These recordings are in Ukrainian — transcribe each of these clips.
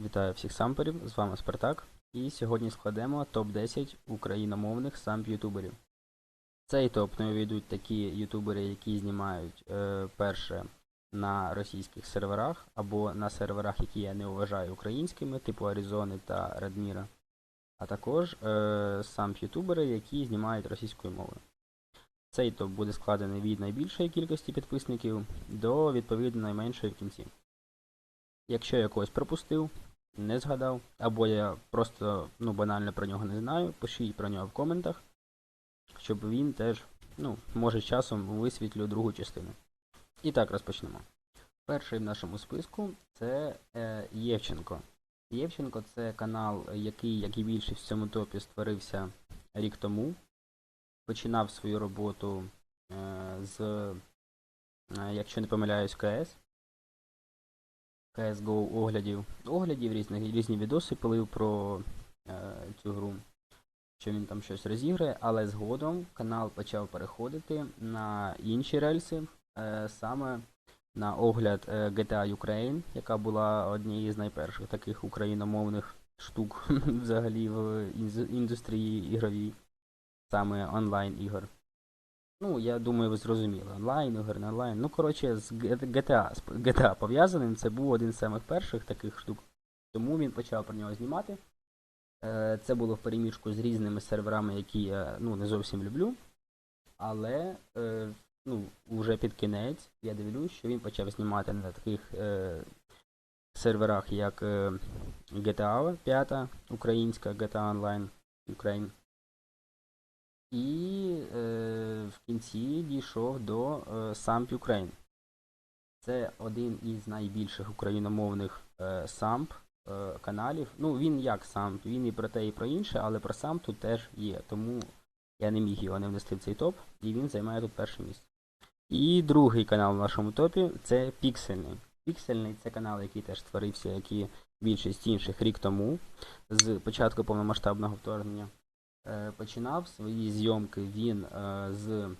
Вітаю всіх самперів, з вами Спартак. І сьогодні складемо топ-10 україномовних самп ютуберів. В Цей топ не увійдуть такі ютубери, які знімають е, перше на російських серверах або на серверах, які я не вважаю українськими, типу Аризони та Радміра, а також е, самп ютубери, які знімають російською мовою. Цей топ буде складений від найбільшої кількості підписників до відповідно найменшої в кінці. Якщо я когось пропустив, не згадав, або я просто ну, банально про нього не знаю, пишіть про нього в коментах, щоб він теж, ну, може часом висвітлю другу частину. І так розпочнемо. Перший в нашому списку це е, Євченко. Євченко це канал, який, як і більшість в цьому топі, створився рік тому. Починав свою роботу е, з, е, якщо не помиляюсь, КС. CSGO оглядів. Оглядів різних, різні відоси пилив про е, цю гру, що він там щось розіграє, але згодом канал почав переходити на інші рельси, е, саме на огляд е, GTA Ukraine, яка була однією з найперших таких україномовних штук взагалі в індустрії ігровій, саме онлайн ігор. Ну, я думаю, ви зрозуміли. Онлайн, ігор, не онлайн. Ну, коротше, з GTA, з GTA пов'язаним, це був один з самих перших таких штук. Тому він почав про нього знімати. Е, Це було в переміжку з різними серверами, які я ну, не зовсім люблю. Але е, ну, вже під кінець я дивлюсь, що він почав знімати на таких е, серверах, як GTA 5, українська GTA Online Ukraine. І е, в кінці дійшов до е, Samp Ukraine. Це один із найбільших україномовних е, самп е, каналів. Ну, він як самп, він і про те, і про інше, але про самп тут теж є. Тому я не міг його не внести в цей топ, і він займає тут перше місце. І другий канал в нашому топі це Піксельний. Піксельний це канал, який теж створився, як і більшість інших рік тому, з початку повномасштабного вторгнення. Е, починав свої зйомки він е, з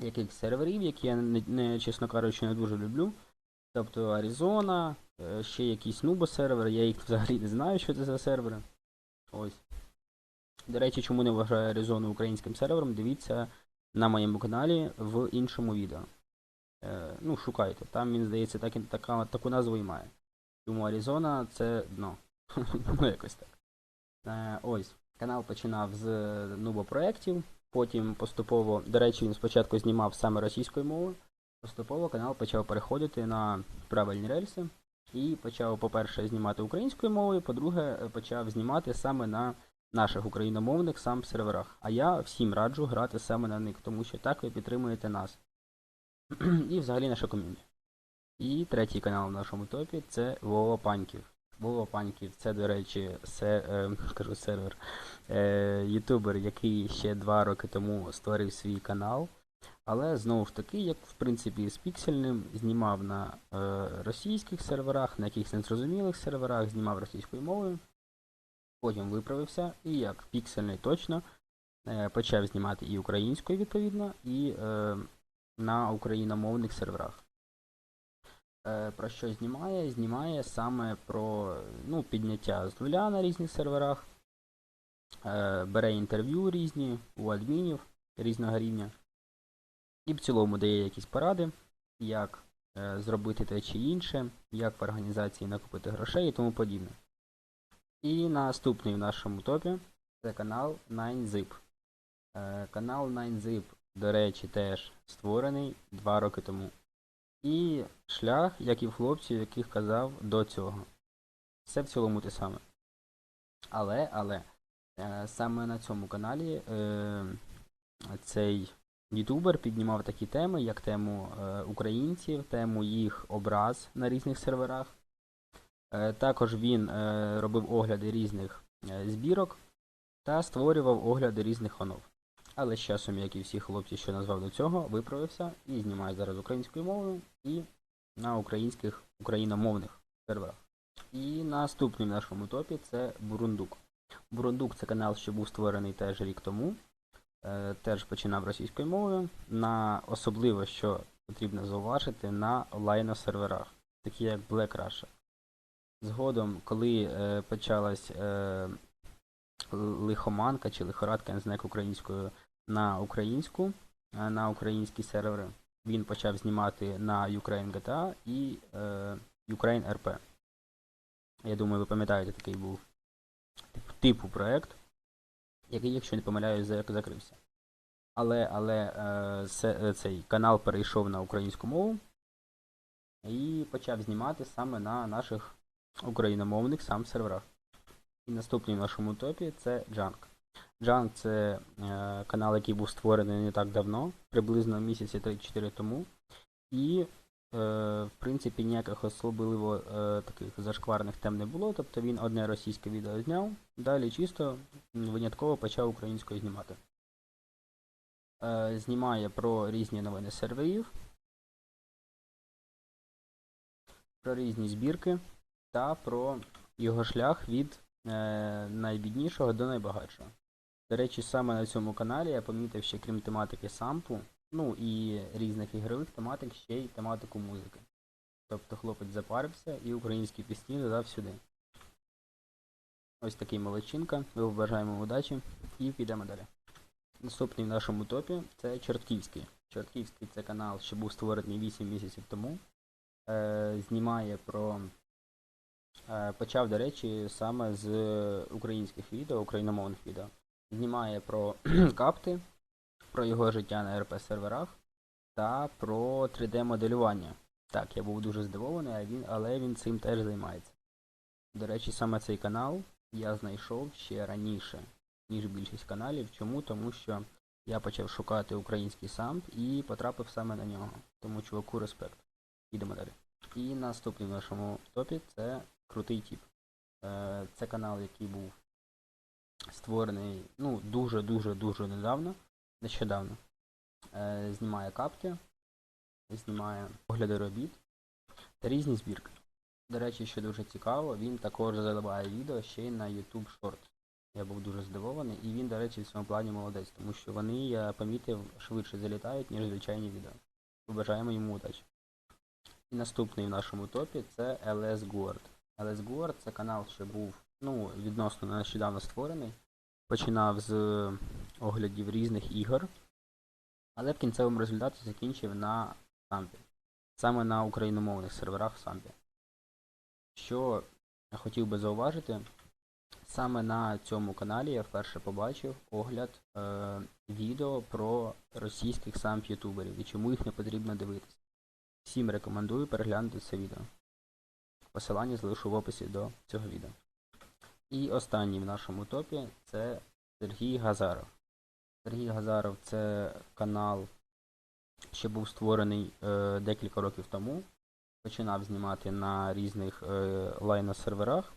якихось серверів, які я не, чесно кажучи, не дуже люблю. Тобто Аризона, е, ще якісь нубо сервери, я їх взагалі не знаю, що це за сервери. Ось. До речі, чому не вважаю Аризону українським сервером, дивіться на моєму каналі в іншому відео. Е, ну, шукайте. Там він, здається, так, така, таку назву і має. Тому Аризона це дно. ну, якось так. Ось. Канал починав з нубо проєктів, потім поступово, до речі, він спочатку знімав саме російською мовою. Поступово канал почав переходити на правильні рельси і почав, по-перше, знімати українською мовою, по-друге, е, почав знімати саме на наших україномовних сам серверах. А я всім раджу грати саме на них, тому що так ви підтримуєте нас. і взагалі наше ком'юніті. І третій канал в нашому топі це Вова Паньків. Вова Паньків це, до речі, се, е, кажу сервер, е, ютубер, який ще два роки тому створив свій канал. Але знову ж таки, як в принципі з піксельним, знімав на е, російських серверах, на якихось незрозумілих серверах, знімав російською мовою. Потім виправився, і як піксельний точно е, почав знімати і українською відповідно, і е, на україномовних серверах. Е, Про що знімає? Знімає саме про ну, підняття з нуля на різних серверах, е, бере інтерв'ю різні у адмінів різного рівня. І в цілому дає якісь поради, як е, зробити те чи інше, як в організації накопити грошей і тому подібне. І наступний в нашому топі це канал 9zip. Е, канал 9zip, до речі, теж створений 2 роки тому. І шлях, як і в хлопців, яких казав до цього. Все в цілому те саме. Але, але, е, саме на цьому каналі е, цей ютубер піднімав такі теми, як тему е, українців, тему їх образ на різних серверах. Е, також він робив огляди різних збірок та створював огляди різних онов. Але з часом, як і всі хлопці, що назвав до цього, виправився і знімає зараз українською мовою і на українських україномовних серверах. І наступний в нашому топі це Бурундук. Бурундук це канал, що був створений теж рік тому. Е, теж починав російською мовою, на особливо, що потрібно зауважити, на онлайн серверах, такі як Black Russia. Згодом, коли е, почалась е, лихоманка чи лихорадка, я не знаю українською, на українську, е, на українські сервери, він почав знімати на Ukraine GTA і е, Ukraine RP. Я думаю, ви пам'ятаєте, такий був тип- типу проект, який, якщо не помиляюсь, закрився. Але, але е, е, цей канал перейшов на українську мову і почав знімати саме на наших україномовних сам серверах. І наступний в нашому топі це Junk. Junk це е, канал, який був створений не так давно, приблизно місяці 3-4 тому. І, е, в принципі, ніяких особливо е, таких зашкварних тем не було. Тобто він одне російське відео зняв, далі чисто винятково почав українською знімати. Знімає про різні новини серверів, про різні збірки та про його шлях від е, найбіднішого до найбагатшого. До речі, саме на цьому каналі я помітив, що крім тематики сампу, ну і різних ігрових тематик, ще й тематику музики. Тобто хлопець запарився і українські пісні додав сюди. Ось такий молодчинка. Ми вбажаємо удачі і підемо далі. Наступний в нашому топі це Чортківський. Чортківський це канал, що був створений 8 місяців тому. Е, знімає про. Е, почав, до речі, саме з українських відео, україномовних відео. Знімає про капти, про його життя на РП серверах та про 3D-моделювання. Так, я був дуже здивований, але він цим теж займається. До речі, саме цей канал я знайшов ще раніше, ніж більшість каналів. Чому? Тому що я почав шукати український самп і потрапив саме на нього. Тому чуваку респект. Йдемо далі. І наступний в нашому топі це Крутий Тіп. Е, Це канал, який був створений ну, дуже-дуже-дуже недавно, нещодавно. Е, Знімає капки, знімає огляди робіт та різні збірки. До речі, що дуже цікаво, він також заливає відео ще й на YouTube Shorts. Я був дуже здивований, і він, до речі, в цьому плані молодець, тому що вони, я помітив, швидше залітають, ніж звичайні відео. Побажаємо йому удачі. І наступний в нашому топі це LS Guard. LS Guard це канал, що був ну, відносно нещодавно створений. Починав з оглядів різних ігор, але в кінцевому результаті закінчив на сампі. Саме на україномовних серверах сампі. Що я хотів би зауважити, саме на цьому каналі я вперше побачив огляд е, відео про російських самп ютуберів і чому їх не потрібно дивитися. Всім рекомендую переглянути це відео. Посилання залишу в описі до цього відео. І останній в нашому топі це Сергій Газаров. Сергій Газаров це канал, що був створений е, декілька років тому. Починав знімати на різних е, лайно-серверах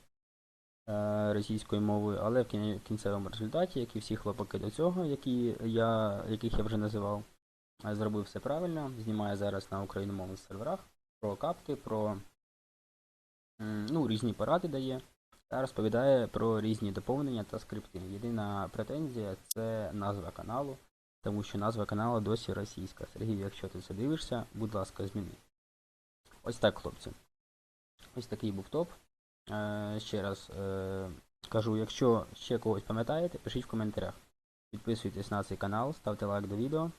е, російською мовою, але в кінцевому результаті, як і всі хлопаки до цього, які я, яких я вже називав, е, зробив все правильно. Знімає зараз на україномовних серверах про капти, про ну, різні поради дає та розповідає про різні доповнення та скрипти. Єдина претензія це назва каналу, тому що назва каналу досі російська. Сергій, якщо ти це дивишся, будь ласка, зміни. Ось так, хлопці. Ось такий був топ. Е, ще раз е, кажу, якщо ще когось пам'ятаєте, пишіть в коментарях. Підписуйтесь на цей канал, ставте лайк до відео.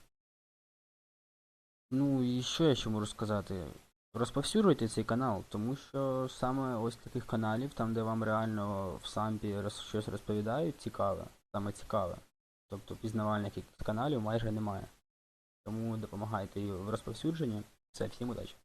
Ну і що я ще можу сказати? Розповсюджуйте цей канал, тому що саме ось таких каналів, там де вам реально в сампі щось розповідають, цікаве, саме цікаве. Тобто пізнавальних каналів майже немає. Тому допомагайте в розповсюдженні. Це всім удачі!